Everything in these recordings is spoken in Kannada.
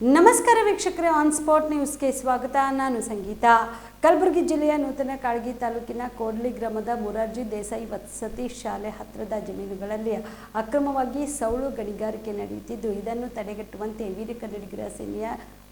ನಮಸ್ಕಾರ ವೀಕ್ಷಕರೇ ಆನ್ ಸ್ಪಾಟ್ ನ್ಯೂಸ್ಗೆ ಸ್ವಾಗತ. ನಾನು ಸಂಗೀತ. ಕಲಬುರಗಿ ಜಿಲ್ಲೆಯ ನೂತನ ಕಾಳಗಿ ತಾಲೂಕಿನ ಕೋಡ್ಲಿ ಗ್ರಾಮದ ಮುರಾರ್ಜಿ ದೇಸಾಯಿ ವಸತಿ ಶಾಲೆ ಹತ್ತಿರದ ಜಮೀನುಗಳಲ್ಲಿ ಅಕ್ರಮವಾಗಿ ಸೌಳು ಗಣಿಗಾರಿಕೆ ನಡೆಯುತ್ತಿದ್ದು, ಇದನ್ನು ತಡೆಗಟ್ಟುವಂತೆ ವೀರ ಕನ್ನಡಿಗರ ಸೇನೆಯ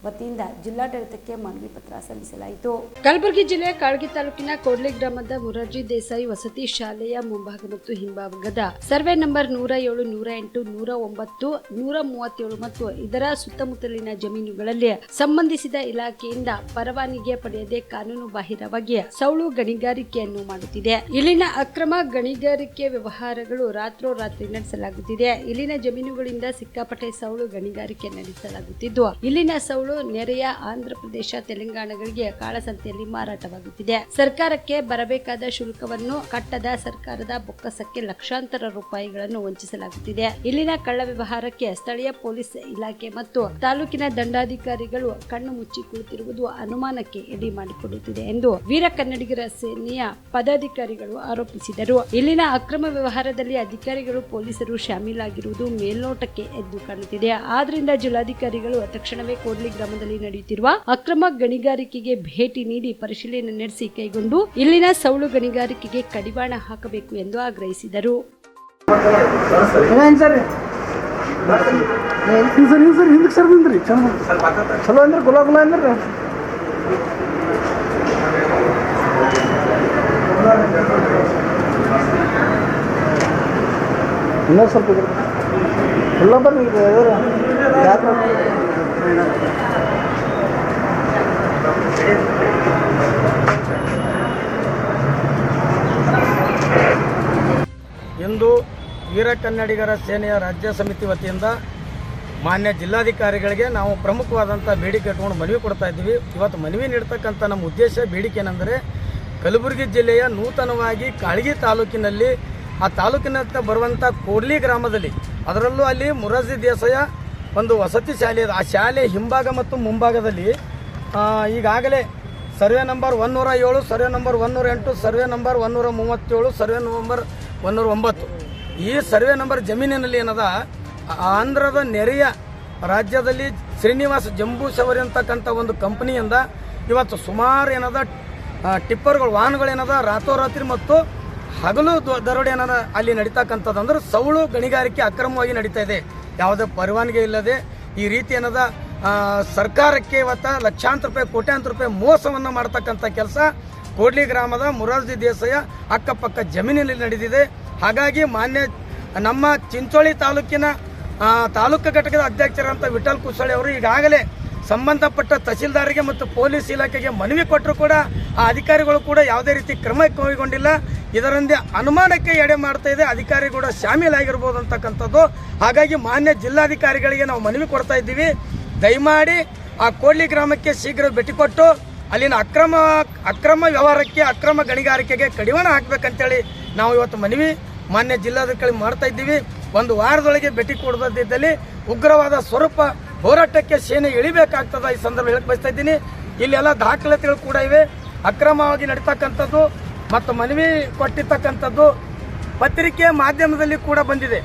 ವತಿಯಿಂದ ಜಿಲ್ಲಾಡಳಿತಕ್ಕೆ ಮನವಿ ಪತ್ರ ಸಲ್ಲಿಸಲಾಯಿತು. ಕಲಬುರಗಿ ಜಿಲ್ಲೆಯ ಕಾಳಗಿ ತಾಲೂಕಿನ ಕೋಡ್ಲಿ ಗ್ರಾಮದ ಮುರಾರ್ಜಿ ದೇಸಾಯಿ ವಸತಿ ಶಾಲೆಯ ಮುಂಭಾಗ ಮತ್ತು ಹಿಂಭಾಗದ ಸರ್ವೆ ನಂಬರ್ ನೂರ ಏಳು, ನೂರ ಎಂಟು, ನೂರ ಒಂಬತ್ತು, ನೂರ ಮೂವತ್ತೇಳು ಮತ್ತು ಇದರ ಸುತ್ತಮುತ್ತಲಿನ ಜಮೀನುಗಳಲ್ಲಿ ಸಂಬಂಧಿಸಿದ ಇಲಾಖೆಯಿಂದ ಪರವಾನಿಗೆ ಪಡೆಯದೆ ಕಾನೂನು ಬಾಹಿರವಾಗಿ ಸೌಳು ಗಣಿಗಾರಿಕೆಯನ್ನು ಮಾಡುತ್ತಿದೆ. ಇಲ್ಲಿನ ಅಕ್ರಮ ಗಣಿಗಾರಿಕೆ ವ್ಯವಹಾರಗಳು ರಾತ್ರೋರಾತ್ರಿ ನಡೆಸಲಾಗುತ್ತಿದೆ. ಇಲ್ಲಿನ ಜಮೀನುಗಳಿಂದ ಸಿಕ್ಕಾಪಟ್ಟೆ ಸೌಳು ಗಣಿಗಾರಿಕೆ ನಡೆಸಲಾಗುತ್ತಿದ್ದು, ಇಲ್ಲಿನ ಸೌಳು ನೆರೆಯ ಆಂಧ್ರ ಪ್ರದೇಶ, ತೆಲಂಗಾಣಗಳಿಗೆ ಕಾಳಸಂತೆಯಲ್ಲಿ ಮಾರಾಟವಾಗುತ್ತಿದೆ. ಸರ್ಕಾರಕ್ಕೆ ಬರಬೇಕಾದ ಶುಲ್ಕವನ್ನು ಕಟ್ಟದ ಸರ್ಕಾರದ ಬೊಕ್ಕಸಕ್ಕೆ ಲಕ್ಷಾಂತರ ರೂಪಾಯಿಗಳನ್ನು ವಂಚಿಸಲಾಗುತ್ತಿದೆ. ಇಲ್ಲಿನ ಕಳ್ಳ ವ್ಯವಹಾರಕ್ಕೆ ಸ್ಥಳೀಯ ಪೊಲೀಸ್ ಇಲಾಖೆ ಮತ್ತು ತಾಲೂಕಿನ ದಂಡಾಧಿಕಾರಿಗಳು ಕಣ್ಣು ಮುಚ್ಚಿ ಕುಳಿತಿರುವುದು ಅನುಮಾನಕ್ಕೆ ಎಡಿ ಮಾಡಿಕೊಡುತ್ತಿದೆ ಎಂದು ವೀರ ಕನ್ನಡಿಗರ ಸೇನೆಯ ಪದಾಧಿಕಾರಿಗಳು ಆರೋಪಿಸಿದರು. ಇಲ್ಲಿನ ಅಕ್ರಮ ವ್ಯವಹಾರದಲ್ಲಿ ಅಧಿಕಾರಿಗಳು, ಪೊಲೀಸರು ಶಾಮೀಲಾಗಿರುವುದು ಮೇಲ್ನೋಟಕ್ಕೆ ಎದ್ದು ಕಾಣುತ್ತಿದೆ. ಆದ್ರಿಂದ ಜಿಲ್ಲಾಧಿಕಾರಿಗಳು ತಕ್ಷಣವೇ ಕೋಡ್ಲಿ ಗ್ರಾಮದಲ್ಲಿ ನಡೆಯುತ್ತಿರುವ ಅಕ್ರಮ ಗಣಿಗಾರಿಕೆಗೆ ಭೇಟಿ ನೀಡಿ ಪರಿಶೀಲನೆ ನಡೆಸಿ ಕೈಗೊಂಡು ಇಲ್ಲಿನ ಸೌಳು ಗಣಿಗಾರಿಕೆಗೆ ಕಡಿವಾಣ ಹಾಕಬೇಕು ಎಂದು ಆಗ್ರಹಿಸಿದರು. ಇನ್ನೊಂದು ಇಲ್ಲ ಇಲ್ಲ ಸ್ವಲ್ಪ ಎಲ್ಲ ಬರ್ರಿ ಯಾಕೆ ಇಂದು ವೀರ ಕನ್ನಡಿಗರ ಸೇನೆಯ ರಾಜ್ಯ ಸಮಿತಿ ವತಿಯಿಂದ ಮಾನ್ಯ ಜಿಲ್ಲಾಧಿಕಾರಿಗಳಿಗೆ ನಾವು ಪ್ರಮುಖವಾದಂಥ ಬೇಡಿಕೆ ಇಟ್ಕೊಂಡು ಮನವಿ ಕೊಡ್ತಾ ಇದ್ದೀವಿ. ಇವತ್ತು ಮನವಿ ನೀಡ್ತಕ್ಕಂಥ ನಮ್ಮ ಉದ್ದೇಶ ಬೇಡಿಕೆ ಏನೆಂದರೆ ಕಲಬುರಗಿ ಜಿಲ್ಲೆಯ ನೂತನವಾಗಿ ಕಾಳಗಿ ತಾಲೂಕಿನಲ್ಲಿ ಆ ತಾಲೂಕಿನತ್ತ ಬರುವಂಥ ಕೋರ್ಲಿ ಗ್ರಾಮದಲ್ಲಿ ಅದರಲ್ಲೂ ಅಲ್ಲಿ ಮುರಾರ್ಜಿ ದೇಸಾಯ ಒಂದು ವಸತಿ ಶಾಲೆ ಇದೆ. ಆ ಶಾಲೆ ಹಿಂಭಾಗ ಮತ್ತು ಮುಂಭಾಗದಲ್ಲಿ ಈಗಾಗಲೇ ಸರ್ವೆ ನಂಬರ್ ಒನ್ನೂರ ಏಳು, ಸರ್ವೆ ನಂಬರ್ ಒನ್ನೂರ ಎಂಟು, ಸರ್ವೆ ನಂಬರ್ ಒನ್ನೂರ ಮೂವತ್ತೇಳು, ಸರ್ವೆ ನಂಬರ್ ಒನ್ನೂರ ಒಂಬತ್ತು. ಈ ಸರ್ವೆ ನಂಬರ್ ಜಮೀನಿನಲ್ಲಿ ಏನದ? ಆಂಧ್ರದ ನೆರೆಯ ರಾಜ್ಯದಲ್ಲಿ ಶ್ರೀನಿವಾಸ ಜಂಬೂ ಸವರಿ ಅಂತಕ್ಕಂಥ ಒಂದು ಕಂಪನಿಯಿಂದ ಇವತ್ತು ಸುಮಾರು ಏನದ ಟಿಪ್ಪರ್ಗಳು ಟಿಪ್ಪರ್ಗಳು ವಾಹನಗಳೇನದ ರಾತ್ರೋರಾತ್ರಿ ಮತ್ತು ಹಗಲು ದರೋಡೆ ಏನದ ಅಲ್ಲಿ ನಡೀತಕ್ಕಂಥದ್ದು ಅಂದ್ರೆ ಸೌಳು ಗಣಿಗಾರಿಕೆ ಅಕ್ರಮವಾಗಿ ನಡೀತಾ ಇದೆ. ಯಾವುದೇ ಪರವಾನಗಿ ಇಲ್ಲದೆ ಈ ರೀತಿ ಏನದ ಸರ್ಕಾರಕ್ಕೆ ಇವತ್ತ ಲಕ್ಷಾಂತರ ರೂಪಾಯಿ, ಕೋಟ್ಯಾಂತರ ರೂಪಾಯಿ ಮೋಸವನ್ನು ಮಾಡ್ತಕ್ಕಂಥ ಕೆಲಸ ಕೋಡ್ಲಿ ಗ್ರಾಮದ ಮುರಾರ್ಜಿ ದೇಸಾಯ ಅಕ್ಕಪಕ್ಕ ಜಮೀನಿನಲ್ಲಿ ನಡೆದಿದೆ. ಹಾಗಾಗಿ ಮಾನ್ಯ ನಮ್ಮ ಚಿಂಚೋಳಿ ತಾಲೂಕಿನ ತಾಲೂಕು ಘಟಕದ ಅಧ್ಯಕ್ಷರಂತ ವಿಠಲ್ ಕುಸಳಿ ಅವರು ಈಗಾಗಲೇ ಸಂಬಂಧಪಟ್ಟ ತಹಸೀಲ್ದಾರಿಗೆ ಮತ್ತು ಪೊಲೀಸ್ ಇಲಾಖೆಗೆ ಮನವಿ ಕೊಟ್ಟರು ಕೂಡ ಆ ಅಧಿಕಾರಿಗಳು ಕೂಡ ಯಾವುದೇ ರೀತಿ ಕ್ರಮ ಕೈಗೊಂಡಿಲ್ಲ. ಇದರಿಂದ ಅನುಮಾನಕ್ಕೆ ಎಡೆ ಮಾಡ್ತಾ ಇದೆ. ಅಧಿಕಾರಿ ಕೂಡ ಶಾಮೀಲಾಗಿರ್ಬೋದು ಅಂತಕ್ಕಂಥದ್ದು. ಹಾಗಾಗಿ ಮಾನ್ಯ ಜಿಲ್ಲಾಧಿಕಾರಿಗಳಿಗೆ ನಾವು ಮನವಿ ಕೊಡ್ತಾ ಇದ್ದೀವಿ. ದಯಮಾಡಿ ಆ ಕೋಡ್ಲಿ ಗ್ರಾಮಕ್ಕೆ ಶೀಘ್ರ ಭೇಟಿ ಕೊಟ್ಟು ಅಲ್ಲಿನ ಅಕ್ರಮ ಅಕ್ರಮ ವ್ಯವಹಾರಕ್ಕೆ, ಅಕ್ರಮ ಗಣಿಗಾರಿಕೆಗೆ ಕಡಿವಾಣ ಹಾಕ್ಬೇಕಂತೇಳಿ ನಾವು ಇವತ್ತು ಮನವಿ ಮಾನ್ಯ ಜಿಲ್ಲಾಧಿಕಾರಿ ಮಾಡ್ತಾ ಇದ್ದೀವಿ. ಒಂದು ವಾರದೊಳಗೆ ಭೇಟಿ ಕೊಡದಿದ್ದಲ್ಲಿ ಉಗ್ರವಾದ ಸ್ವರೂಪ ಹೋರಾಟಕ್ಕೆ ಸೇನೆ ಇಳಿಬೇಕಾಗ್ತದ ಈ ಸಂದರ್ಭ ಹೇಳಕ್ ಬಯಸ್ತಾ ಇದ್ದೀನಿ. ಇಲ್ಲೆಲ್ಲ ದಾಖಲಾತಿಗಳು ಕೂಡ ಇವೆ. ಅಕ್ರಮವಾಗಿ ನಡೀತಕ್ಕಂಥದ್ದು ಮತ್ತು ಮನವಿ ಕೊಟ್ಟಿರ್ತಕ್ಕಂಥದ್ದು ಪತ್ರಿಕೆ ಮಾಧ್ಯಮದಲ್ಲಿ ಕೂಡ ಬಂದಿದೆ.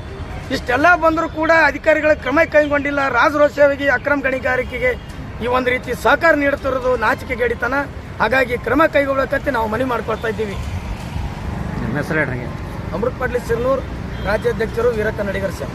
ಇಷ್ಟೆಲ್ಲ ಬಂದರೂ ಕೂಡ ಅಧಿಕಾರಿಗಳ ಕ್ರಮ ಕೈಗೊಂಡಿಲ್ಲ. ರಾಜರೋಷವಾಗಿ ಅಕ್ರಮ ಗಣಿಗಾರಿಕೆಗೆ ಈ ಒಂದು ರೀತಿ ಸಹಕಾರ ನೀಡುತ್ತಿರೋದು ನಾಚಿಕೆಗೇಡಿತನ ಹಾಗಾಗಿ ಕ್ರಮ ಕೈಗೊಳ್ಳಕತ್ತೆ ನಾವು ಮನವಿ ಮಾಡ್ಕೊಳ್ತಾ ಇದ್ದೀವಿ. ಅಮೃತ್ ಪಡ್ಲಿ ಸಿರ್ನೂರ್ ರಾಜ್ಯಾಧ್ಯಕ್ಷರು ವೀರ ಕನ್ನಡಿಗರ ಸೇವೆ